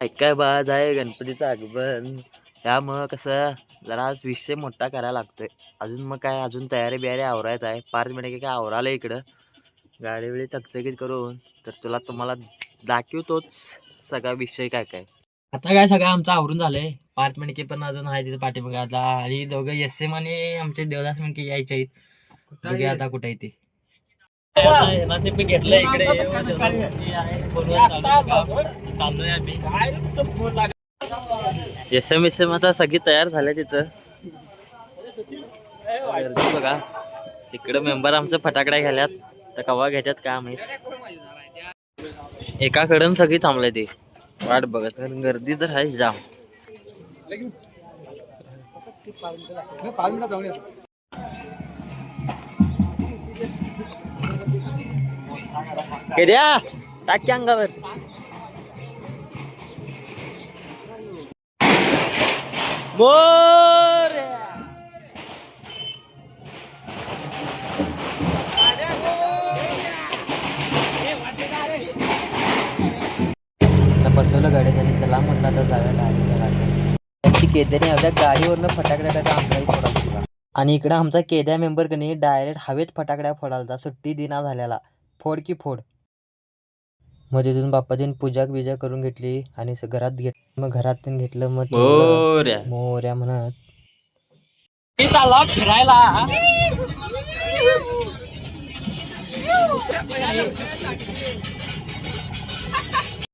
ऐकाय बाद आहे गणपतीचं आगमन. त्यामुळं कसं जरा आज विषय मोठा करायला लागतोय. अजून मग काय अजून तयारी बियारी आवरायच आहे. पाच मिनिटे काय आवरालं इकडं. गाडी बिडी चकचकीत करून. तर तुला तुम्हाला दाखवतोच सगळा विषय काय काय. आता काय सगळं आमचं आवरून झालंय. पार्थ मणके पण अजून आहे तिथे पाठीमागे. आता आणि दोघं एस एम आणि आमचे देवदास मणके यायचे आहेत. बघूया आता कुठे आहे ते. घेतलं इकडे. चाललोय आम्ही. एस एम एस एम आता सगळी तयार झाले तिथं. बघा. तिकडं मेंबर आमचं फटाकड्या घ्याल्यात तर कवा घेतात काय माहीत. एकाकडून सगळी थांबले ते. वाट बघत. कारण गर्दी तर आहे जाम. हे द्या टाकी अंगावर. मोर! बसवलं गाडी आणि चला म्हटलं तर जाव्याला गाडी त्यांची केद्याने एवढ्या गाडीवरनं फटाकड्या टाका आमच्याही फोडायला आणि इकडं आमचा केद्या मेंबर कनी डायरेक्ट हवेत फटाकड्या फोडालता सुट्टी दिना झाल्याला. फोड की फोड. मग तिथून बाप्पाजीन पूजा बिजा करून घेतली आणि स- घरात घेत मग घरात पण घेतलं मग ठेवलं. मोऱ्या म्हणत